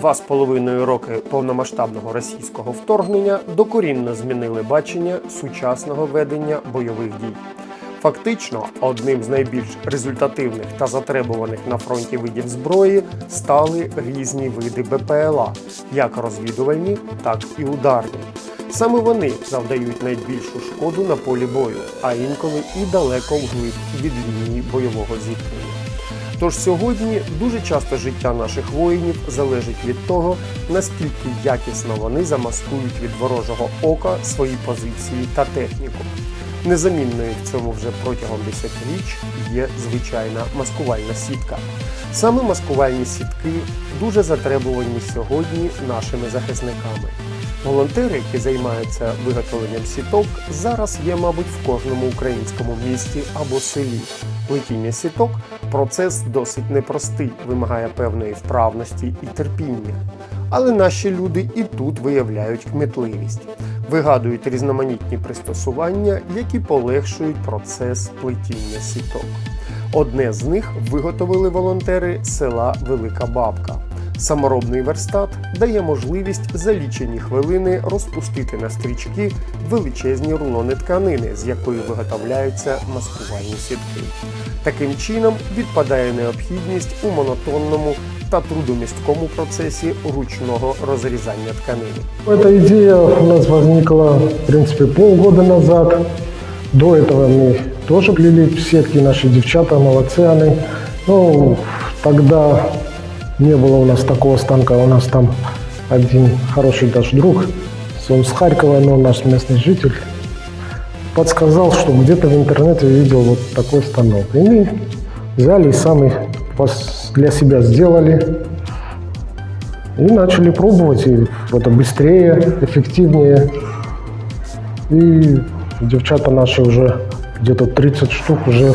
Два з половиною роки повномасштабного російського вторгнення докорінно змінили бачення сучасного ведення бойових дій. Фактично, одним з найбільш результативних та затребуваних на фронті видів зброї стали різні види БПЛА, як розвідувальні, так і ударні. Саме вони завдають найбільшу шкоду на полі бою, а інколи і далеко вглиб від лінії бойового зіткнення. Тож сьогодні дуже часто життя наших воїнів залежить від того, наскільки якісно вони замаскують від ворожого ока свої позиції та техніку. Незамінною в цьому вже протягом десятиріч є звичайна маскувальна сітка. Саме маскувальні сітки дуже затребувані сьогодні нашими захисниками. Волонтери, які займаються виготовленням сіток, зараз є, мабуть, в кожному українському місті або селі. Плетіння сіток процес досить непростий, вимагає певної вправності і терпіння. Але наші люди і тут виявляють кмітливість, вигадують різноманітні пристосування, які полегшують процес плетіння сіток. Одне з них виготовили волонтери села Велика Бабка. Саморобний верстат дає можливість за лічені хвилини розпустити на стрічки величезні рулони тканини, з якої виготовляються маскувальні сітки. Таким чином відпадає необхідність у монотонному та трудомісткому процесі ручного розрізання тканини. Эта идея у нас возникла, в принципе, полгода назад. До этого мы тоже плели сетки, наши девчата, молодцы они. Ну, тогда не было у нас такого станка. У нас там один хороший даже друг, он с Харькова, но наш местный житель, подсказал, что где-то в интернете видел вот такой станок. И мы взяли и сами для себя сделали. И начали пробовать, и это быстрее, эффективнее. И девчата наши уже где-то 30 штук уже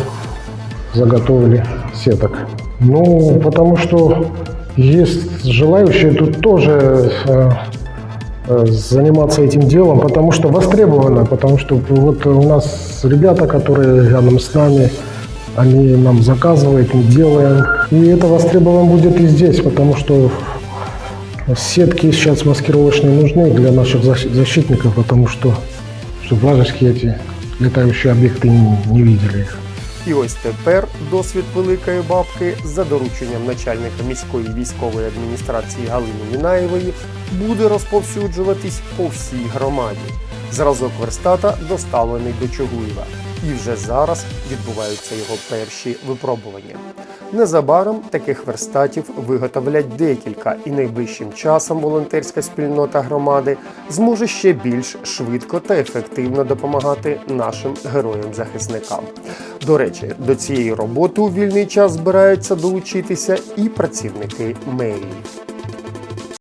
заготовили сеток. Ну, потому что есть желающие тут тоже э, э, заниматься этим делом, потому что востребовано, потому что вот у нас ребята, которые рядом с нами, они нам заказывают, мы делаем. И это востребовано будет и здесь, потому что Сетки сейчас маскировочные нужны для наших защ- защитников, потому что чтобы вражеские эти летающие объекты не видели их. І ось тепер досвід великої бабки за дорученням начальника міської військової адміністрації Галини Мінаєвої буде розповсюджуватись по всій громаді. Зразок верстата доставлений до Чугуєва, і вже зараз відбуваються його перші випробування. Незабаром таких верстатів виготовлять декілька, і найближчим часом волонтерська спільнота громади зможе ще більш швидко та ефективно допомагати нашим героям-захисникам. До речі, до цієї роботи у вільний час збираються долучитися і працівники мерії.